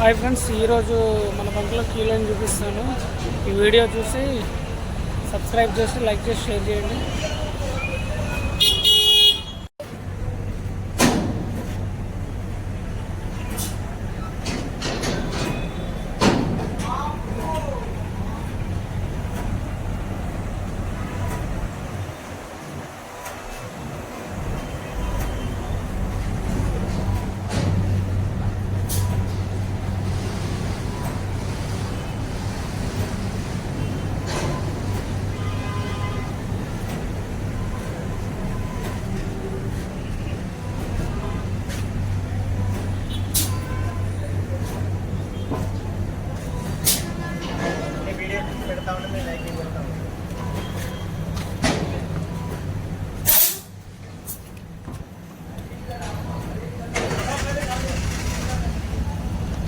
Hi friends ఈరోజు మన బంకులో కీలను చూపిస్తాను. ఈ వీడియో చూసి సబ్స్క్రైబ్ చేసి లైక్ చేసి షేర్ చేయండి.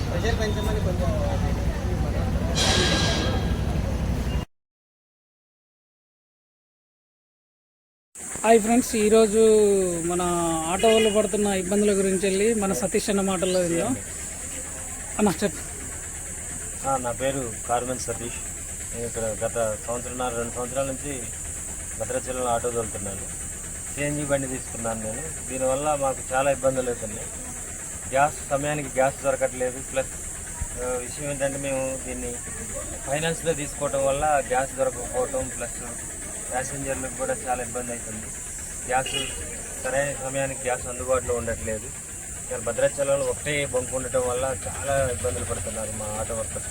ప్రెషర్ పెంచమని కొంచెం హాయ్ ఫ్రెండ్స్ ఈరోజు మన ఆటో వాళ్ళు పడుతున్న ఇబ్బందుల గురించి వెళ్ళి మన సతీష్ అన్న మాటల్లో అన్న చెప్పు. నా పేరు కార్మెన్ సతీష్. నేను ఇక్కడ గత సంవత్సరం రెండు సంవత్సరాల నుంచి భద్రాచలంలో ఆటో తోలుతున్నాను. సిఎన్జి బండి తీసుకున్నాను నేను. దీనివల్ల మాకు చాలా ఇబ్బందులు అవుతున్నాయి. గ్యాస్ సమయానికి గ్యాస్ దొరకట్లేదు. ప్లస్ విషయం ఏంటంటే మేము దీన్ని ఫైనాన్స్లో తీసుకోవటం వల్ల గ్యాస్ దొరకకపోవటం ప్లస్ ప్యాసింజర్లకు కూడా చాలా ఇబ్బంది అవుతుంది. గ్యాస్ సరైన సమయానికి గ్యాస్ అందుబాటులో ఉండట్లేదు. ఇక్కడ భద్రాచలంలో ఒకటే బంక్ ఉండటం వల్ల చాలా ఇబ్బందులు పడుతున్నారు మా ఆటో వర్కర్స్.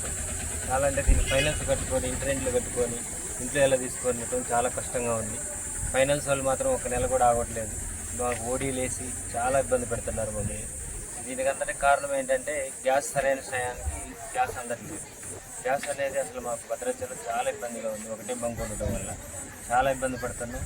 చాలా అంటే దీన్ని ఫైనాన్స్ కట్టుకొని ఇంటర్నెట్లు కట్టుకొని ఇంట్లో ఎలా తీసుకొని చాలా కష్టంగా ఉంది. ఫైనాన్స్ వాళ్ళు మాత్రం ఒక నెల కూడా ఆగట్లేదు. మాకు ఓడీలు వేసి చాలా ఇబ్బంది పెడుతున్నారు మమ్మల్ని దీనికి కారణం ఏంటంటే గ్యాస్ సరైన సమయానికి గ్యాస్ అందట్లేదు గ్యాస్ అనేది అసలు మాకు భద్రాచలం చాలా ఇబ్బందిగా ఉంది. ఒకటే బంక్ ఉండటం వల్ల చాలా ఇబ్బంది పడుతున్నాం.